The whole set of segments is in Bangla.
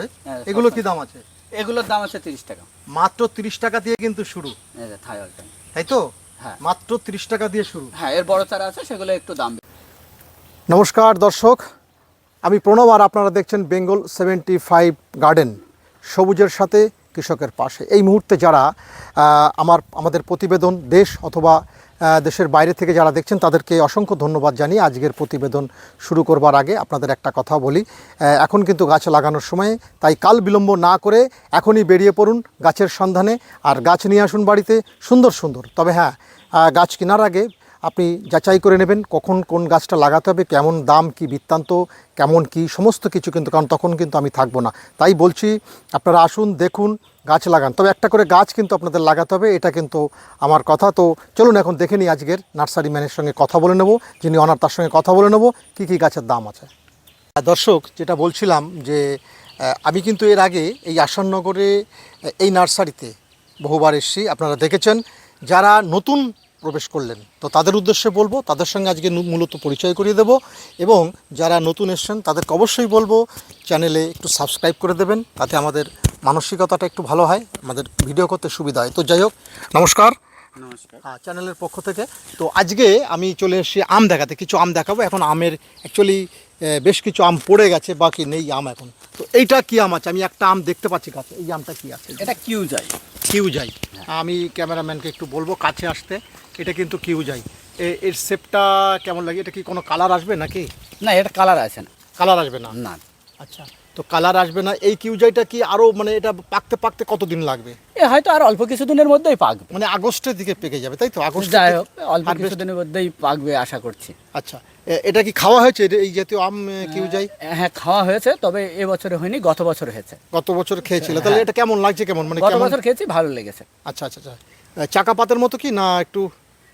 হ্যাঁ, সব এগুলো কি দাম আছে? এগুলোর দাম আছে তিরিশ টাকা। মাত্র তিরিশ টাকা দিয়ে কিন্তু শুরু। তাই তো? হ্যাঁ। মাত্র তিরিশ টাকা দিয়ে শুরু। হ্যাঁ এর বড় চারা আছে সেগুলো একটু দাম নমস্কার দর্শক। আমি প্রণব আর আপনারা দেখছেন বেঙ্গল সেভেন্টি ফাইভ গার্ডেন। সবুজের সাথে কৃষকের পাশে। এই মুহূর্তে যারা আহ, আমার আমাদের প্রতিবেদন দেশ অথবা দেশের বাইরে থেকে যারা দেখছেন, তাদেরকে অসংখ্য ধন্যবাদ জানিয়ে আজকের প্রতিবেদন শুরু করবার আগে আপনাদের একটা কথা বলি। এখন কিন্তু গাছ লাগানোর সময়, তাই কাল বিলম্ব না করে এখনই বেরিয়ে পড়ুন গাছের সন্ধানে। আর গাছ নিয়ে আসুন বাড়িতে, সুন্দর সুন্দর। তবে হ্যাঁ গাছ কেনার আগে আপনি যাচাই করে নেবেন কখন কোন গাছটা লাগাতে হবে, কেমন দাম, কি বৃত্তান্ত, কেমন কি সমস্ত কিছু কিন্তু, কারণ তখন কিন্তু আমি থাকব না। তাই বলছি, আপনারা আসুন, দেখুন, গাছ লাগান। তবে একটা করে গাছ কিন্তু আপনাদের লাগাতে হবে, এটা কিন্তু আমার কথা। তো চলুন এখন দেখে নিই আজকের নার্সারি ম্যানের সঙ্গে কথা বলে নেব, যিনি অনার তার সঙ্গে কথা বলে নেব, কী কী গাছের দাম আছে। দর্শক, যেটা বলছিলাম যে আমি কিন্তু এর আগে এই আসাননগরে, এই নার্সারিতে বহুবার এসেছি, আপনারা দেখেছেন। যারা নতুন প্রবেশ করলেন। তো তাদের উদ্দেশ্যে বলব তাদের সঙ্গে আজকে মূলত পরিচয় করিয়ে দেব এবং যারা নতুন এসছেন তাদেরকে অবশ্যই বলব চ্যানেলে একটু সাবস্ক্রাইব করে দেবেন তাতে আমাদের মানসিকতাটা একটু ভালো হয় আমাদের ভিডিও করতে সুবিধা হয়। তো যাই হোক নমস্কার। নমস্কার। হ্যাঁ চ্যানেলের পক্ষ থেকে। তো আজকে আমি চলে এসেছি আম দেখাতে কিছু আম দেখাবো। এখন আমের অ্যাকচুয়ালি বেশ কিছু আম পড়ে গেছে বাকি নেই আম এখন। তো এইটা কি আম আছে? আমি একটা আম দেখতে পাচ্ছি কাছে এই আমটা কি আছে? এটা কিউ যাই কিউ যাই আমি ক্যামেরাম্যানকে একটু বলব কাছে আসতে। এটা কিন্তু কিউ যাই এর শেপটা কেমন লাগে? এটা কি কোনো কালার আসবে নাকি? না এটা কালার আছে না। কালার আসবে না? না। আচ্ছা তো কালার আসবে না। এই কিউ যাইটা কি আরও মানে এটা পাকতে পাকতে কতদিন লাগবে? এ হয়তো আর অল্প কিছুদিনের মধ্যেই পাকবে। মানে আগস্টের দিকে পেকে যাবে তাই তো? আগস্ট যাই হোক অল্প harvest- কিছুদিনের মধ্যেই পাকবে আশা করছি। আচ্ছা এটা কি খাওয়া হয়েছে? এই জাতীয় আম এ, কিউ যাই হ্যাঁ খাওয়া হয়েছে তবে এ বছরে হয়নি গত বছর হয়েছে। গত বছর খেয়েছিল। তাহলে এটা কেমন লাগছে কেমন? মানে হ্যাঁ। গত বছর খেয়েছি ভালো লেগেছে। আচ্ছা আচ্ছা আচ্ছা। চাকা পাতের মতো কি না একটু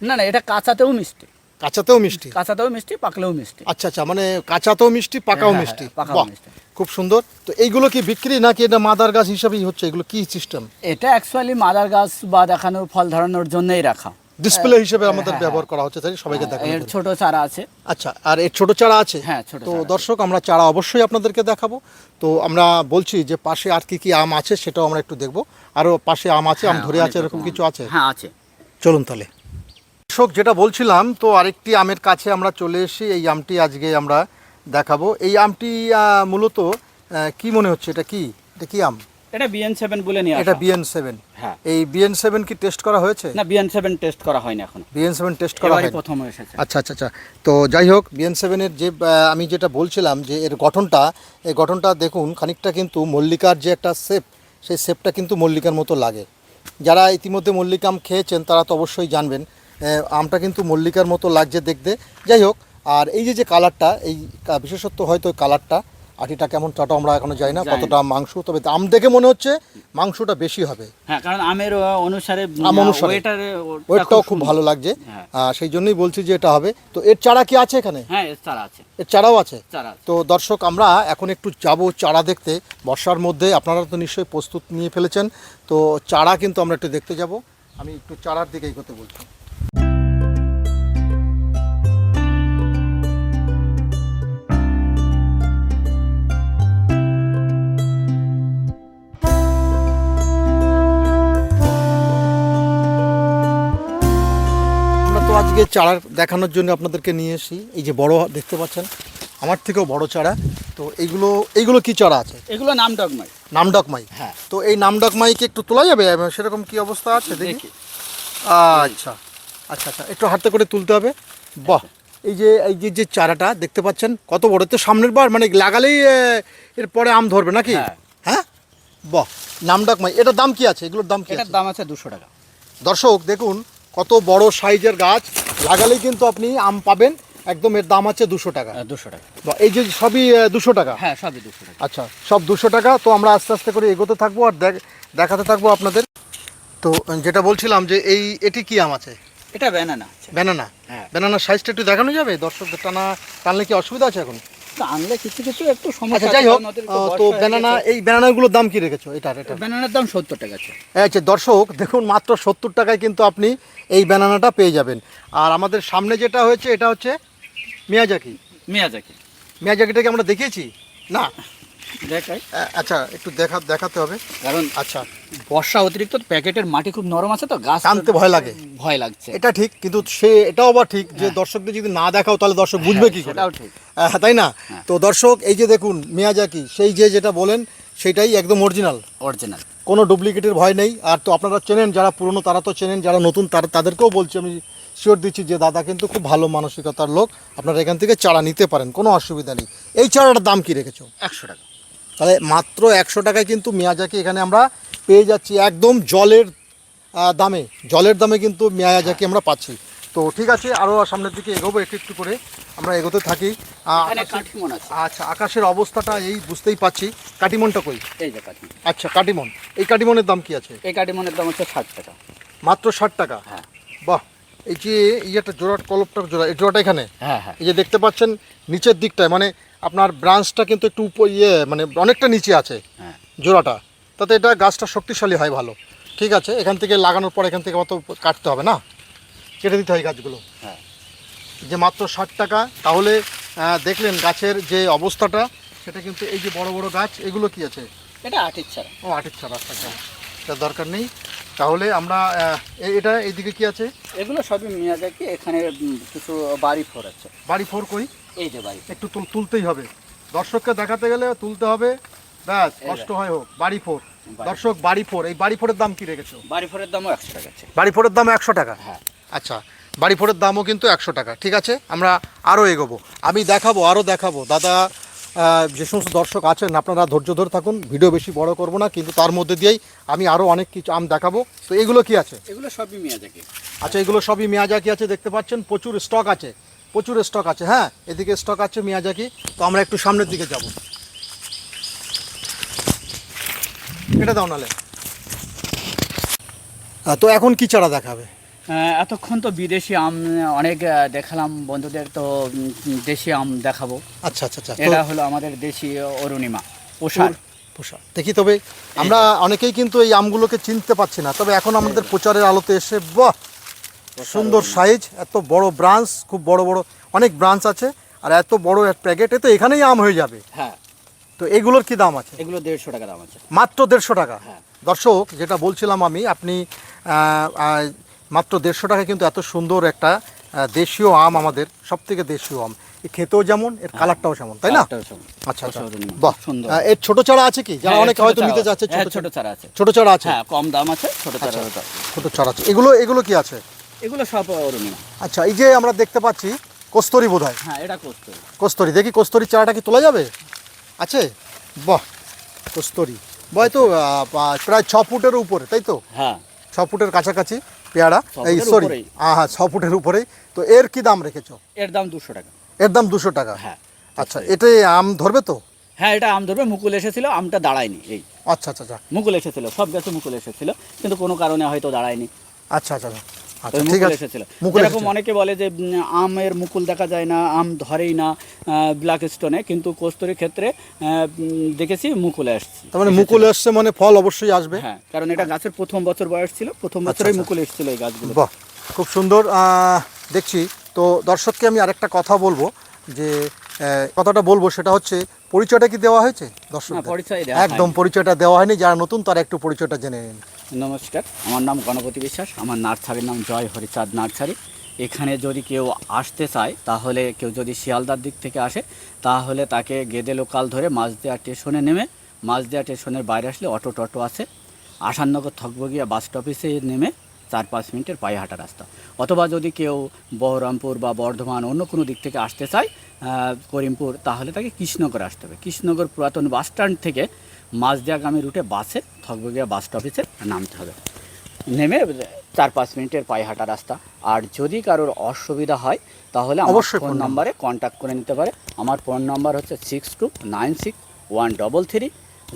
না না এটা কাঁচাতেও মিষ্টি। কাঁচাতেও মিষ্টি? কাঁচাতেও মিষ্টি পাকলেও মিষ্টি। আচ্ছা আচ্ছা মানে কাঁচাতেও মিষ্টি পাকাও হ্যাঁ, মিষ্টি। হ্যাঁ, পাকাও বাহ মিষ্টি। খুব সুন্দর। তো এইগুলো কি বিক্রি নাকি এটা মাদার গাছ হিসাবেই হচ্ছে? এগুলো কি সিস্টেম এটা অ্যাকচুয়ালি মাদার গাছ বা দেখানোর ফল ধরানোর জন্যই রাখা। ডিসপ্লে হিসেবে আমাদের হ্যাঁ, ব্যবহার করা হচ্ছে তাই সবাইকে দেখানো এর। ছোট চারা আছে। আচ্ছা আর এর ছোট চারা আছে? হ্যাঁ, ছোট তো চারা আছে। দর্শক আমরা চারা অবশ্যই আপনাদেরকে দেখাবো। তো আমরা বলছি যে পাশে আর কি কি আম আছে সেটাও আমরা একটু দেখব। আরও পাশে আম আছে আম হ্যাঁ, ধরে অনেক আছে এরকম রকম কিছু আছে? হ্যাঁ আছে। চলুন তাহলে। দর্শক যেটা বলছিলাম তো আরেকটি আমের কাছে আমরা চলে এসেছি এই আমটি আজকে আমরা দেখাবো। এই আমটি মূলত কি মনে হচ্ছে? এটা কি? এটা কি আম? এটা বিএন সেভেন বলে নিয়ে এটা বিএন সেভেন হ্যাঁ। এই বিএন সেভেন কি টেস্ট করা হয়েছে? না বিএন সেভেন টেস্ট করা হয়নি এখনও। বিএন সেভেন টেস্ট করা হয়নি। প্রথম এসেছে। আচ্ছা আচ্ছা আচ্ছা। তো যাই হোক বিএন সেভেনের যে আমি যেটা বলছিলাম যে এর গঠনটা এই গঠনটা দেখুন খানিকটা কিন্তু মল্লিকার যে একটা শেপ সেই শেপটা কিন্তু মল্লিকার মতো লাগে। যারা ইতিমধ্যে মল্লিকা আম খেয়েছেন তারা তো অবশ্যই জানবেন আমটা কিন্তু মল্লিকার মতো লাগছে দেখতে। যাই হোক আর এই যে যে কালারটা এই বিশেষত্ব হয়তো কালারটা আটিটা কেমন চাটা আমরা এখনও জানি না। কতটা মাংস তবে আম দেখে মনে হচ্ছে মাংসটা বেশি হবে। হ্যাঁ কারণ আমের অনুসারে আম অনুসারে। ওয়েটটাও খুব ভালো লাগছে। হ্যাঁ। সেই জন্যই বলছি যে এটা হবে। তো এর চারা কি আছে এখানে? হ্যাঁ এর চারা আছে। এর চারাও আছে? আছে। তো দর্শক আমরা এখন একটু যাব চারা দেখতে। বর্ষার মধ্যে আপনারা তো নিশ্চয়ই প্রস্তুত নিয়ে ফেলেছেন। তো চারা কিন্তু আমরা একটু দেখতে যাব। আমি একটু চারার দিকে এগোতে বলছি। আজকে চারা দেখানোর জন্য আপনাদেরকে নিয়ে এসেছি। এই যে বড় দেখতে পাচ্ছেন আমার থেকেও বড় চারা। তো এইগুলো এইগুলো কি চারা আছে? এগুলো নাম ডগমাই। নামডকমাই হ্যাঁ। তো এই নামডকমাইকে একটু তোলা যাবে? সেরকম কি অবস্থা আছে দেখি? দেখি। আচ্ছা আচ্ছা আচ্ছা একটু হাতে করে তুলতে হবে। বাহ! এই যে এই যে যে চারাটা দেখতে পাচ্ছেন কত বড়। তো সামনের বার মানে লাগালেই এর পরে আম ধরবে নাকি? হ্যাঁ। হ্যাঁ? বাহ! নামডকমাই এটার দাম কি আছে? এগুলোর দাম কি এটার দাম আছে দুশো টাকা। দর্শক দেখুন কত বড় সাইজের গাছ লাগালেই কিন্তু আপনি আম পাবেন। একদম এর দাম আছে দুশো টাকা। দুশো টাকা। এই যে সবই দুশো টাকা? হ্যাঁ সবই দুশো টাকা। আচ্ছা সব দুশো টাকা। তো আমরা আস্তে আস্তে করে এগোতে থাকব আর দেখ- দেখাতে থাকব আপনাদের। তো যেটা বলছিলাম যে এই এটি কি আম আছে? এটা ব্যানানা ব্যানানা হ্যাঁ। ব্যানানার সাইজটা একটু দেখানো যাবে? দর্শকদের টানা টানলে কি অসুবিধা আছে এখন? আনলে কিছু কিছু একটু আচ্ছা সমস্যা যাই হোক তো ব্যানানা এই ব্যানানাগুলোর দাম কি রেখেছো? এটার এটা। ব্যানানার দাম সত্তর টাকা আছে। আচ্ছা দর্শক দেখুন মাত্র সত্তর টাকায় কিন্তু আপনি এই ব্যানানাটা পেয়ে যাবেন। আর আমাদের সামনে যেটা হয়েছে এটা হচ্ছে মিয়াজাকি। মিয়াজাকি। মিয়াজাকিটাকে আমরা দেখিয়েছি? না? দেখাই। আচ্ছা একটু দেখা দেখাতে হবে। কারণ আচ্ছা। বর্ষা অতিরিক্ত প্যাকেটের মাটি খুব নরম আছে তো গাছ টানতে ভয় লাগে। ভয় লাগছে। এটা ঠিক কিন্তু সে এটাও আবার ঠিক যে দর্শকদের যদি না দেখাও তাহলে দর্শক বুঝবে কি সেটাও ঠিক। তাই না? তো দর্শক এই যে দেখুন মিয়াজাকি সেই যে যেটা বলেন সেটাই একদম অরিজিনাল অরিজিনাল কোনো ডুপ্লিকেটের ভয় নেই। আর তো আপনারা চেনেন যারা পুরনো তারা তো চেনেন যারা নতুন তারা তাদেরকেও বলছি আমি শিওর দিচ্ছি যে দাদা কিন্তু খুব ভালো মানসিকতার লোক। আপনারা এখান থেকে চারা নিতে পারেন কোনো অসুবিধা নেই। এই চারাটার দাম কি রেখেছো? একশো টাকা। তাহলে মাত্র একশো টাকায় কিন্তু মিয়াজাকি এখানে আমরা পেয়ে যাচ্ছি একদম জলের দামে। জলের দামে কিন্তু মিয়াজাকি আমরা পাচ্ছি। তো ঠিক আছে আরও সামনের দিকে এগোবো একটু একটু করে। আমরা এগোতে থাকি। আচ্ছা আকাশের অবস্থাটা এই বুঝতেই পাচ্ছি। কাটিমনটা কই? এই যে আচ্ছা কাটিমন এই কাটিমনের দাম কি আছে? এই কাঠিমনের দাম হচ্ছে ষাট টাকা। মাত্র ষাট টাকা? হ্যাঁ। বাহ! এই যে ইয়েটা জোড়া কলপটা জোড়া এই জোড়াটা এখানে? হ্যাঁ হ্যাঁ। এই যে দেখতে পাচ্ছেন নিচের দিকটায় মানে আপনার ব্রাঞ্চটা কিন্তু একটু ইয়ে মানে অনেকটা নিচে আছে হ্যাঁ। জোড়াটা। তাতে এটা গাছটা শক্তিশালী হয় ভালো। ঠিক আছে এখান থেকে লাগানোর পর এখান থেকে অত কাটতে হবে না? কেটে দিতে হয় গাছগুলো। হ্যাঁ। যে মাত্র ষাট টাকা তাহলে দেখলেন গাছের যে অবস্থাটা সেটা কিন্তু এই যে বড় বড় গাছ এগুলো কি আছে? এটা আটের ছাড়া ও আটের ছাড়া আচ্ছা। দরকার নেই। তাহলে আমরা এটা এইদিকে কি আছে? এগুলো সবই মিয়াজাকি এখানে কিছু বাড়ি ফোর আছে। বাড়ি ফোর কই? এই যে বাড়ি একটু তুল তুলতেই হবে। দর্শককে দেখাতে গেলে তুলতে হবে। ব্যাস কষ্ট হয় হোক। বাড়ি ফোর। দর্শক বাড়ি ফোর। এই বাড়ি ফোরের দাম কি রেখেছো? বাড়ি ফোরের দামও একশো টাকা আছে। বাড়ি ফোরের দাম একশো টাকা? হ্যাঁ। আচ্ছা বাড়ি ফোরের দামও কিন্তু একশো টাকা। ঠিক আছে? আমরা আরও এগোবো। আমি দেখাবো আরও দেখাবো। দাদা যে সমস্ত দর্শক আছেন আপনারা ধৈর্য ধরে থাকুন ভিডিও বেশি বড় করব না কিন্তু তার মধ্যে দিয়েই আমি আরও অনেক কিছু আম দেখাবো। তো এগুলো কি আছে? এগুলো সবই মিয়াজাকি। আচ্ছা এগুলো সবই মিয়াজাকি আছে দেখতে পাচ্ছেন প্রচুর স্টক আছে প্রচুর স্টক আছে হ্যাঁ? এদিকে স্টক আছে মিয়াজাকি তো আমরা একটু সামনের দিকে যাব। এটা দাও নালে। তো এখন কি চারা দেখাবে? এতক্ষণ তো বিদেশি আম অনেক দেখালাম বন্ধুদের তো দেশি আম দেখাবো। আচ্ছা আচ্ছা আচ্ছা এটা হলো আমাদের দেশি অরুণিমা পোষার। পোষা দেখি তবে আমরা অনেকেই কিন্তু এই আমগুলোকে চিনতে পারছি না তবে এখন আমাদের প্রচারের আলোতে এসে বাহ! সুন্দর সাইজ এত বড় ব্রাঞ্চ খুব বড় বড় অনেক ব্রাঞ্চ আছে আর এত বড় এক প্যাকেটে তো এখানেই আম হয়ে যাবে। হ্যাঁ। তো এগুলোর কি দাম আছে? এগুলো দেড়শো টাকা দাম আছে। মাত্র দেড়শো টাকা। হ্যাঁ। দর্শক যেটা বলছিলাম আমি আপনি মাত্র দেড়শো টাকা কিন্তু এত সুন্দর একটা দেশীয় আম আমাদের সব থেকে দেশীয় আম। খেতেও যেমন এর কালারটাও যেমন তাই না? আচ্ছা আচ্ছা। বাহ। সুন্দর। এর ছোট চারা আছে কি? যারা হ্যাঁ, অনেকে হয়তো নিতে। যাচ্ছে হ্যাঁ, ছোট ছোট চারা। আছে। ছোট চারা আছে? হ্যাঁ কম দাম আছে ছোট চারা আচ্ছা। ছোট চারা আছে। এগুলো এগুলো কি আছে? এগুলো সব অরুণিমা আচ্ছা এই যে আমরা দেখতে পাচ্ছি কস্তরি বোধ হয় হ্যাঁ এটা করতে কস্তরি। দেখি কস্তরি চারাটা কি তোলা যাবে? আছে? বাহ কস্তরি। বয় তো প্রায় ছ ফুটের উপরে তাই তো? হ্যাঁ। ছ ফুটের কাছাকাছি। পেয়ারা এই সরি। হ্যাঁ ছ ফুটের উপরেই। তো এর কি দাম রেখেছ? এর দাম দুশো টাকা। এর দাম দুশো টাকা? হ্যাঁ। আচ্ছা এটাই আম ধরবে তো? হ্যাঁ এটা আম ধরবে। মুকুল এসেছিল আমটা দাঁড়ায়নি এই। আচ্ছা আচ্ছা আচ্ছা। মুকুল এসেছিল সব গাছে মুকুল এসেছিল কিন্তু কোনো কারণে হয়তো দাঁড়ায়নি। আচ্ছা আচ্ছা। আচ্ছা আচ্ছা মুকুল এসেছিল। যেরকম অনেকে বলে যে আমের মুকুল দেখা যায় না আম ধরেই না ব্ল্যাক স্টোনে কিন্তু কস্তুরির ক্ষেত্রে দেখেছি মুকুলে আসছে তার মানে মুকুল এসছে মানে ফল অবশ্যই আসবে। হ্যাঁ কারণ এটা গাছের প্রথম বছর বয়স ছিল প্রথম বছরেই আচ্ছা। মুকুল এসেছিল এই গাছগুলো। বাহ খুব সুন্দর। আহ, দেখছি। তো দর্শককে আমি আরেকটা কথা বলব যে কথাটা বলব সেটা হচ্ছে পরিচয়টা কি দেওয়া হয়েছে? দর্শক পরিচয় একদম পরিচয়টা দেওয়া হয়নি যারা নতুন তারা একটু পরিচয়টা জেনে নিন। নমস্কার আমার নাম গণপতি বিশ্বাস আমার নার্সারির নাম জয় হরিচাঁদ নার্সারি। এখানে যদি কেউ আসতে চায় তাহলে কেউ যদি শিয়ালদার দিক থেকে আসে তাহলে তাকে গেদে লোকাল ধরে মাঝদেয়া স্টেশনে নেমে মাঝদেয়া স্টেশনের বাইরে আসলে অটো টটো আছে। আসাননগর থকবগিয়া বাস স্টপেসে নেমে চার পাঁচ মিনিটের পায়ে হাঁটা রাস্তা। অথবা যদি কেউ বহরমপুর বা বর্ধমান অন্য কোনো দিক থেকে আসতে চায় করিমপুর তাহলে তাকে কৃষ্ণনগর আসতে হবে। কৃষ্ণনগর পুরাতন বাস স্ট্যান্ড থেকে মাঝদিয়াগামী রুটে বাসে থকবগিয়া বাস স্টপেসে নামতে হবে। নেমে চার পাঁচ মিনিটের পায়ে হাঁটা রাস্তা। আর যদি কারোর অসুবিধা হয় তাহলে অবশ্যই ফোন নাম্বারে। কন্ট্যাক্ট করে নিতে পারে। আমার ফোন নাম্বার হচ্ছে six two nine six one double three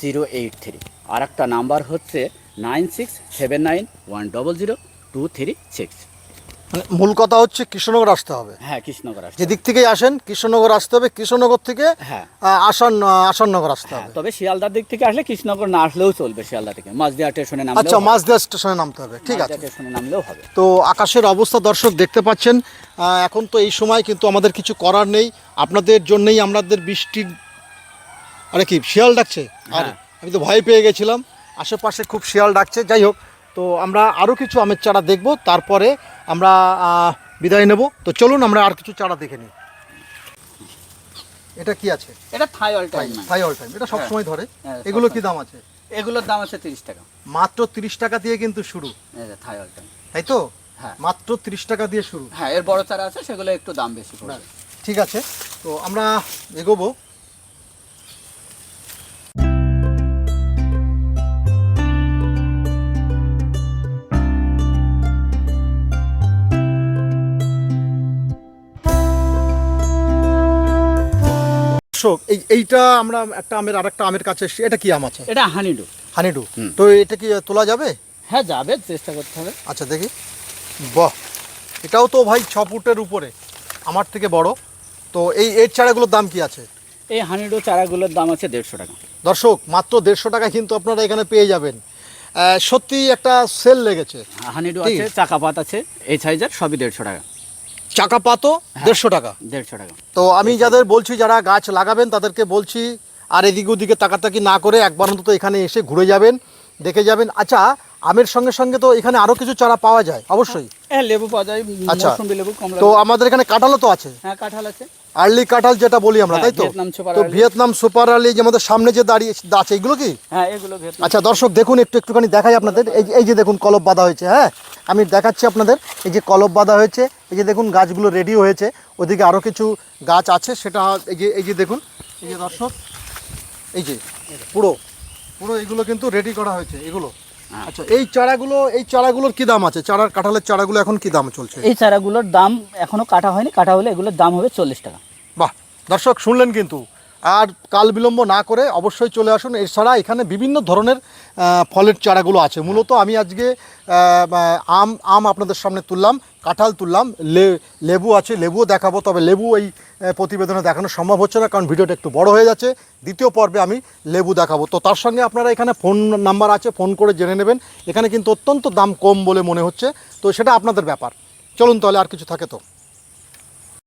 zero eight three আর একটা নাম্বার হচ্ছে nine six seven nine one double zero two three six. মানে মূল কথা হচ্ছে কৃষ্ণনগর আসতে হবে। হ্যাঁ কৃষ্ণনগর আসতে যে দিক থেকেই আসেন কৃষ্ণনগর আসতে হবে কৃষ্ণনগর থেকে হ্যাঁ। আসান আসাননগর আসতে হ্যাঁ, হবে। তবে শিয়ালদার দিক থেকে আসলে কৃষ্ণনগর না আসলেও চলবে শিয়ালদা থেকে। মাঝদিয়া স্টেশনে নামলেও আচ্ছা। মাঝদিয়া স্টেশনে নামতে হবে ঠিক আছে। স্টেশনে নামলেও হবে। তো আকাশের অবস্থা দর্শক দেখতে পাচ্ছেন এখন তো এই সময় কিন্তু আমাদের কিছু করার নেই। আপনাদের জন্যই আমাদের বৃষ্টির আরে কি শিয়াল ডাকছে? আর হ্যাঁ। আমি তো ভয় পেয়ে গেছিলাম। আশেপাশে খুব শিয়াল ডাকছে। যাই হোক তো আমরা আরও কিছু আমের চারা দেখব তারপরে আমরা বিদায় নেব। তো চলুন আমরা আর কিছু চারা দেখে নিই। এটা কি আছে? এটা থাই অল টাইম থাই অল টাইম এটা সবসময় ধরে। হ্যাঁ, এগুলো কি দাম আছে? এগুলোর দাম আছে তিরিশ টাকা। মাত্র তিরিশ টাকা দিয়ে কিন্তু শুরু। এই যে থাই অল টাইম। তাই তো? হ্যাঁ। মাত্র তিরিশ টাকা দিয়ে শুরু। হ্যাঁ এর বড় চারা আছে সেগুলো একটু দাম বেশি পড়বে। ঠিক আছে। তো আমরা এগোবো। দর্শক, এই এইটা আমরা একটা আমের আরেকটা আমের কাছে এসেছি। এটা কি আম আছে? এটা হানিডু। হানিডু। তো এটা কি তোলা যাবে? হ্যাঁ যাবে চেষ্টা করতে হবে। আচ্ছা দেখি। বাহ! এটাও তো ভাই ছ ফুটের উপরে আমার থেকে বড়। তো এই এর চারাগুলোর দাম কি আছে? এই হানিডু চারাগুলোর দাম আছে দেড়শো টাকা। দর্শক মাত্র দেড়শো টাকা কিন্তু আপনারা এখানে পেয়ে যাবেন। সত্যি একটা সেল লেগেছে। হানিডু আছে চাকাপাত আছে এই সাইজের সবই দেড়শো টাকা। চাকা পাতো দেড়শো টাকা। দেড়শো টাকা। তো আমি যাদের বলছি যারা গাছ লাগাবেন তাদেরকে বলছি আর এদিকে ওদিকে তাকাতাকি না করে একবার অন্তত এখানে এসে ঘুরে যাবেন দেখে যাবেন। আচ্ছা আমের সঙ্গে সঙ্গে তো এখানে আরও কিছু চারা পাওয়া যায় অবশ্যই। হ্যাঁ লেবু পাওয়া যায় আচ্ছা। তো আমাদের এখানে কাঁঠালও তো আছে। হ্যাঁ কাঁঠাল আছে। আর্লি কাঁঠাল যেটা বলি আমরা হ্যাঁ, তাই তো? ভিয়েতনাম সুপার তো আর্লি। ভিয়েতনাম সুপার আর্লি যে আমাদের সামনে যে দাঁড়িয়ে আছে এগুলো কি? হ্যাঁ এগুলো ভিয়েতনাম। আচ্ছা দর্শক দেখুন একটু একটুখানি দেখাই আপনাদের। এই যে- এই যে দেখুন কলব বাঁধা হয়েছে হ্যাঁ? আমি দেখাচ্ছি আপনাদের এই যে কলব বাঁধা হয়েছে এই যে দেখুন গাছগুলো রেডি হয়েছে। ওদিকে আরও কিছু গাছ আছে সেটা এই যে এই যে দেখুন এই যে দর্শক এই যে পুরো পুরো এগুলো কিন্তু রেডি করা হয়েছে এগুলো। আচ্ছা এই চারাগুলো এই চারাগুলোর কি দাম আছে? চারার কাঁঠালের চারাগুলো এখন কি দাম চলছে? এই চারাগুলোর দাম এখনও কাটা হয়নি কাটা হলে এগুলোর দাম হবে চল্লিশ টাকা। বাহ দর্শক শুনলেন কিন্তু। আর কাল বিলম্ব না করে অবশ্যই চলে আসুন। এছাড়া এখানে বিভিন্ন ধরনের ফলের চারাগুলো আছে। মূলত আমি আজকে আম আম আপনাদের সামনে তুললাম, কাঁঠাল তুললাম লেবু আছে, লেবুও দেখাবো, তবে লেবু এই প্রতিবেদনে দেখানো সম্ভব হচ্ছে না, কারণ ভিডিওটা একটু বড় হয়ে যাচ্ছে। দ্বিতীয় পর্বে আমি লেবু দেখাবো। তো তার সঙ্গে আপনারা এখানে ফোন নাম্বার আছে, ফোন করে জেনে নেবেন। এখানে কিন্তু অত্যন্ত দাম কম বলে মনে হচ্ছে। তো সেটা আপনাদের ব্যাপার। চলুন তাহলে আর কিছু থাকে তো।